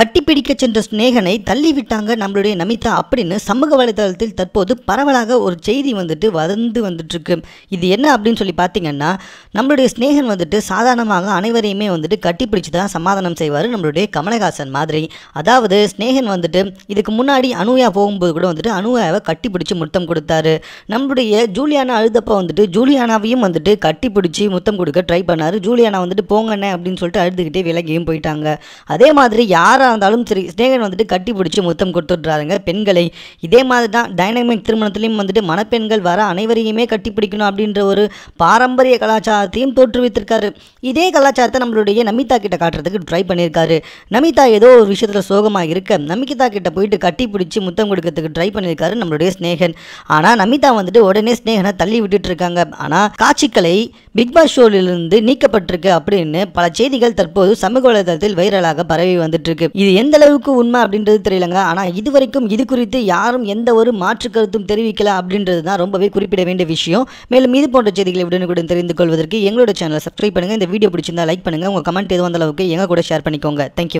கட்டிப்பிடிக்க சென்ற ஸ்நேகனை தள்ளிவிட்டாங்க நம்மளுடைய நமிதா அப்படின்னு சமூக வலைதளத்தில் தற்போது பரவலாக ஒரு செய்தி வந்துட்டு வந்து வந்துட்டுருக்கு. இது என்ன அப்படின்னு சொல்லி பார்த்தீங்கன்னா நம்மளுடைய ஸ்நேகன் வந்துட்டு சாதாரணமாக அனைவரையுமே வந்துட்டு கட்டிப்பிடிச்சு தான் சமாதானம் செய்வார் நம்மளுடைய கமலஹாசன் மாதிரி. அதாவது ஸ்நேகன் வந்துட்டு இதுக்கு முன்னாடி அனுயா போகும்போது கூட வந்துட்டு அனுயாவை கட்டிப்பிடிச்சு முத்தம் கொடுத்தாரு. நம்மளுடைய ஜூலியானா அழுதப்போ வந்துட்டு ஜூலியானாவையும் வந்துட்டு கட்டிப்பிடிச்சு முத்தம் கொடுக்க ட்ரை பண்ணாரு. ஜூலியானா வந்துட்டு போங்கண்ணே அப்படின்னு சொல்லிட்டு அழுதுகிட்டே விலகியும் போயிட்டாங்க. அதே மாதிரி யாராக இருந்தாலும் சரி ஸ்நேகன் வந்துட்டு கட்டி பிடிச்சி முத்தம் கொடுத்துட்றாருங்க. பெண்களை இதே மாதிரி தான் டைனமிக் திருமணத்திலையும் வந்துட்டு மணப்பெண்கள் வர அனைவரையுமே கட்டி பிடிக்கணும் அப்படின்ற ஒரு பாரம்பரிய கலாச்சாரத்தையும் தோற்றுவித்திருக்காரு. இதே கலாச்சாரத்தை நம்மளுடைய நமிதா கிட்ட காட்டுறதுக்கு ட்ரை பண்ணியிருக்காரு. நமிதா ஏதோ ஒரு விஷயத்தில் சோகமாக இருக்க நமிதா கிட்ட போயிட்டு கட்டி பிடிச்சி முத்தம் கொடுக்கறதுக்கு ட்ரை பண்ணியிருக்காரு நம்மளுடைய ஸ்நேகன் ஆனால் நமிதா வந்துட்டு உடனே ஸ்நேகனை தள்ளி விட்டுட்டு இருக்காங்க ஆனால் காட்சிக்கலை பிக் பாஸ் ஷோலிலிருந்து நீக்கப்பட்டிருக்கு அப்படின்னு பல செய்திகள் தற்போது சமூக வலைதளத்தில் வைரலாக பரவி வந்துட்டு இருக்கு இது எந்த அளவுக்கு உண்மை அப்படின்றது தெரியலங்க. ஆனால் இது வரைக்கும் இது குறித்து யாரும் எந்த ஒரு மாற்று கருத்தும் தெரிவிக்கல அப்படின்றது தான் ரொம்பவே குறிப்பிட வேண்டிய விஷயம். மேலும் இது போன்ற செய்திகளை உடனுக்குடன் தெரிந்து கொள்வதற்கு எங்களோட சேனலை சப்ஸ்கிரைப் பண்ணுங்க. இந்த வீடியோ பிடிச்சிருந்தா லைக் பண்ணுங்க. உங்கள் கமெண்ட் எதுவும் அந்த அளவுக்கு எங்கள் கூட ஷேர் பண்ணிக்கோங்க. தேங்க்யூ